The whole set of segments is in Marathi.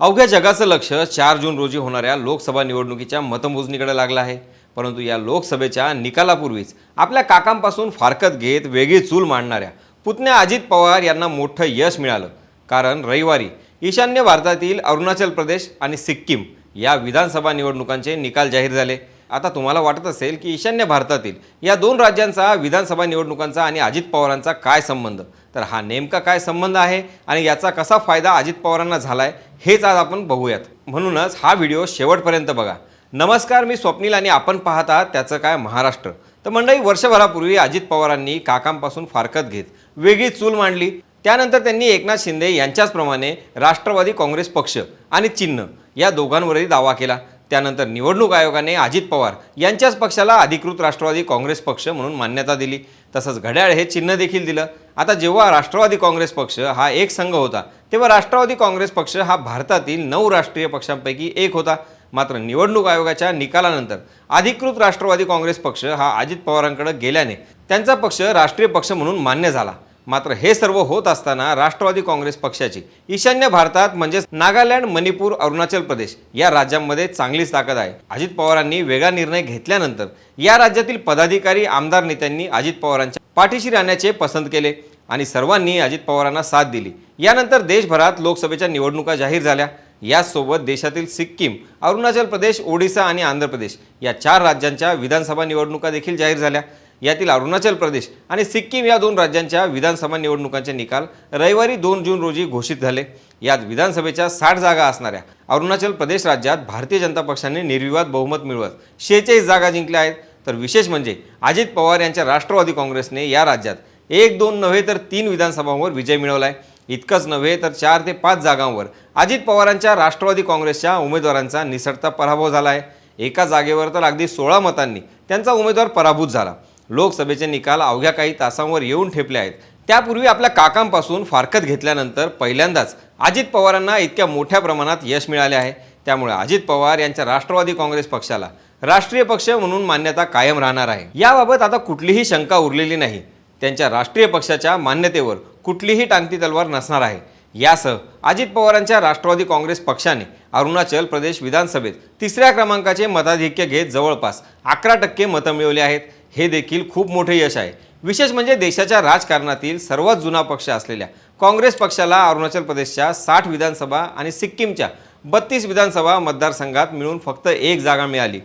अवघ्या जगाचं लक्ष चार जून रोजी होणाऱ्या लोकसभा निवडणुकीच्या मतमोजणीकडे लागलं आहे. परंतु या लोकसभेच्या निकालापूर्वीच आपल्या काकांपासून फारकत घेत वेगळी चूल मांडणाऱ्या पुतण्या अजित पवार यांना मोठं यश मिळालं. कारण रविवारी ईशान्य भारतातील अरुणाचल प्रदेश आणि सिक्कीम या विधानसभा निवडणुकांचे निकाल जाहीर झाले. आता तुम्हाला वाटत असेल की ईशान्य भारतातील या दोन राज्यांचा विधानसभा निवडणुकांचा आणि अजित पवारांचा काय संबंध? तर हा नेमका काय संबंध आहे आणि याचा कसा फायदा अजित पवारांना झाला आहे हेच आज आपण बघूयात. म्हणूनच हा व्हिडिओ शेवटपर्यंत बघा. नमस्कार मी स्वप्नील आणि आपण पाहता त्याचं काय महाराष्ट्र. तर मंडळी वर्षभरापूर्वी अजित पवारांनी काकांपासून फारकत घेत वेगळी चूल मांडली. त्यानंतर त्यांनी एकनाथ शिंदे यांच्याचप्रमाणे राष्ट्रवादी काँग्रेस पक्ष आणि चिन्ह या दोघांवरही दावा केला. त्यानंतर निवडणूक आयोगाने अजित पवार यांच्याच पक्षाला अधिकृत राष्ट्रवादी काँग्रेस पक्ष म्हणून मान्यता दिली. तसंच घड्याळ हे चिन्ह देखील दिलं. आता जेव्हा राष्ट्रवादी काँग्रेस पक्ष हा एक संघ होता तेव्हा राष्ट्रवादी काँग्रेस पक्ष हा भारतातील नऊ राष्ट्रीय पक्षांपैकी एक होता. मात्र निवडणूक आयोगाच्या निकालानंतर अधिकृत राष्ट्रवादी काँग्रेस पक्ष हा अजित पवारांकडे गेल्याने त्यांचा पक्ष राष्ट्रीय पक्ष म्हणून मान्य झाला. मात्र हे सर्व होत असताना राष्ट्रवादी काँग्रेस पक्षाची ईशान्य भारतात म्हणजेच नागालँड मणिपूर अरुणाचल प्रदेश या राज्यांमध्ये चांगलीच ताकद आहे. अजित पवारांनी वेगळा निर्णय घेतल्यानंतर या राज्यातील पदाधिकारी आमदार नेत्यांनी अजित पवारांच्या पाठीशी राहण्याचे पसंत केले आणि सर्वांनी अजित पवारांना साथ दिली. यानंतर देशभरात लोकसभेच्या निवडणुका जाहीर झाल्या. यासोबत देशातील सिक्कीम अरुणाचल प्रदेश ओडिसा आणि आंध्र प्रदेश या चार राज्यांच्या विधानसभा निवडणुका देखील जाहीर झाल्या. यातील अरुणाचल प्रदेश आणि सिक्कीम या दोन राज्यांच्या विधानसभा निवडणुकांचे निकाल रविवारी दोन जून रोजी घोषित झाले. यात विधानसभेच्या साठ जागा असणाऱ्या अरुणाचल प्रदेश राज्यात भारतीय जनता पक्षाने निर्विवाद बहुमत मिळवत शेहेचाळीस जागा जिंकल्या आहेत. तर विशेष म्हणजे अजित पवार यांच्या राष्ट्रवादी काँग्रेसने या राज्यात एक दोन नव्हे तर तीन विधानसभांवर विजय मिळवलाय. इतकंच नव्हे तर चार ते पाच जागांवर अजित पवारांच्या राष्ट्रवादी काँग्रेसच्या उमेदवारांचा निसटता पराभव झाला आहे एका जागेवर तर अगदी सोळा मतांनी त्यांचा उमेदवार पराभूत झाला. लोकसभेचे निकाल अवघ्या काही तासांवर येऊन ठेपले आहेत. त्यापूर्वी आपल्या काकांपासून फारकत घेतल्यानंतर पहिल्यांदाच अजित पवारांना इतक्या मोठ्या प्रमाणात यश मिळाले आहे. त्यामुळे अजित पवार यांच्या राष्ट्रवादी काँग्रेस पक्षाला राष्ट्रीय पक्ष म्हणून मान्यता कायम राहणार आहे. याबाबत आता कुठलीही शंका उरलेली नाही. त्यांच्या राष्ट्रीय पक्षाच्या मान्यतेवर कुठलीही टांगती तलवार नसणार आहे. यासह अजित पवारांच्या राष्ट्रवादी काँग्रेस पक्षाने अरुणाचल प्रदेश विधानसभेत तिसऱ्या क्रमांकाचे मताधिक्य घेत जवळपास अकरा टक्के मतं मिळवली आहेत. हे देखील खूप मोठे यश आहे. विशेष म्हणजे देशाच्या राजकारणातील सर्वात जुना पक्ष असलेल्या काँग्रेस पक्षाला अरुणाचल प्रदेशच्या साठ विधानसभा आणि सिक्कीमच्या बत्तीस विधानसभा मतदारसंघात मिळून फक्त एक जागा मिळाली.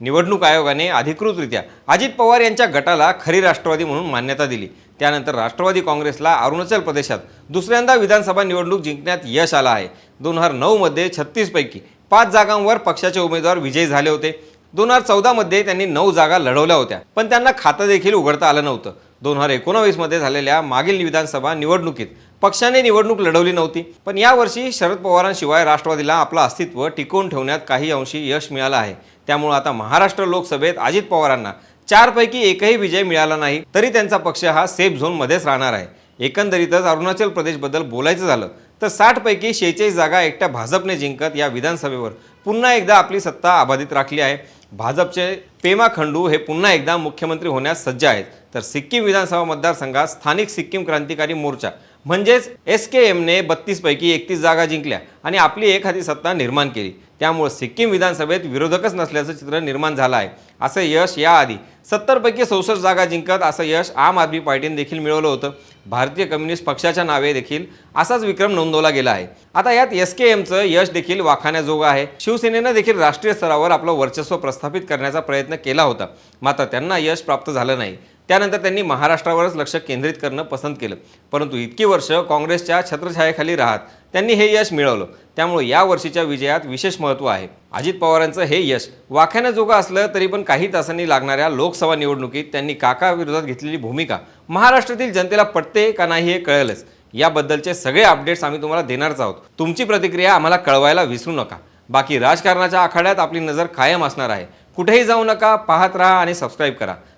निवडणूक आयोगाने अधिकृतरित्या अजित पवार यांच्या गटाला खरी राष्ट्रवादी म्हणून मान्यता दिली. त्यानंतर राष्ट्रवादी काँग्रेसला अरुणाचल प्रदेशात दुसऱ्यांदा विधानसभा निवडणूक जिंकण्यात यश आलं आहे. दोन हजार नऊमध्ये छत्तीसपैकी पाच जागांवर पक्षाचे उमेदवार विजयी झाले होते. दोन हजार चौदामध्ये त्यांनी नऊ जागा लढवल्या होत्या. पण त्यांना खातं देखील उघडता आलं नव्हतं. दोन हजार एकोणावीसमध्ये झालेल्या मागील विधानसभा निवडणुकीत पक्षाने निवडणूक लढवली नव्हती. पण यावर्षी शरद पवारांशिवाय राष्ट्रवादीला आपलं अस्तित्व टिकवून ठेवण्यात काही अंशी यश मिळालं आहे. त्यामुळे आता महाराष्ट्र लोकसभेत अजित पवारांना चारपैकी एकही विजय मिळाला नाही तरी त्यांचा पक्ष हा सेफ झोनमध्येच राहणार आहे. एकंदरीतच अरुणाचल प्रदेशबद्दल बोलायचं झालं तर साठपैकी शेहेचाळीस जागा एकट्या भाजपने जिंकत या विधानसभेवर पुन्हा एकदा आपली सत्ता अबाधित राखली आहे. भाजपचे पेमा खंडू हे पुन्हा एकदा मुख्यमंत्री होण्यास सज्ज आहेत. तर सिक्कीम विधानसभा मतदारसंघात स्थानिक सिक्कीम क्रांतिकारी मोर्चा म्हणजेच एस के एमने बत्तीसपैकी एकतीस जागा जिंकल्या आणि आपली एखादी सत्ता निर्माण केली. त्यामुळे सिक्कीम विधानसभेत विरोधकच नसल्याचं चित्र निर्माण झालं आहे. असं यश याआधी सत्तरपैकी चौसष्ट जागा जिंकत असं यश आम आदमी पार्टीने देखील मिळवलं होतं. भारतीय कम्युनिस्ट पक्षाच्या नावे देखील असाच विक्रम नोंदवला गेला आहे. आता यात एस के एमचं यश देखील वाखाण्याजोगं आहे. शिवसेनेनं देखील राष्ट्रीय स्तरावर आपलं वर्चस्व प्रस्थापित करण्याचा प्रयत्न केला होता. मात्र त्यांना यश प्राप्त झालं नाही. त्यानंतर त्यांनी महाराष्ट्रावरच लक्ष केंद्रित करणं पसंत केलं. परंतु इतकी वर्ष काँग्रेसच्या छत्रछायाखाली राहत त्यांनी हे यश मिळवलं. त्यामुळे या वर्षीच्या विजयात विशेष महत्त्व आहे. अजित पवारांचं हे यश वाख्यानाजोगं असलं तरी पण काही तासांनी लागणाऱ्या लोकसभा निवडणुकीत त्यांनी काकाविरोधात घेतलेली भूमिका महाराष्ट्रातील जनतेला पटते का नाही हे कळेलच. याबद्दलचे सगळे अपडेट्स आम्ही तुम्हाला देणारच आहोत. तुमची प्रतिक्रिया आम्हाला कळवायला विसरू नका. बाकी राजकारणाच्या आखाड्यात आपली नजर कायम असणार आहे. कुठेही जाऊ नका पाहत राहा आणि सबस्क्राईब करा.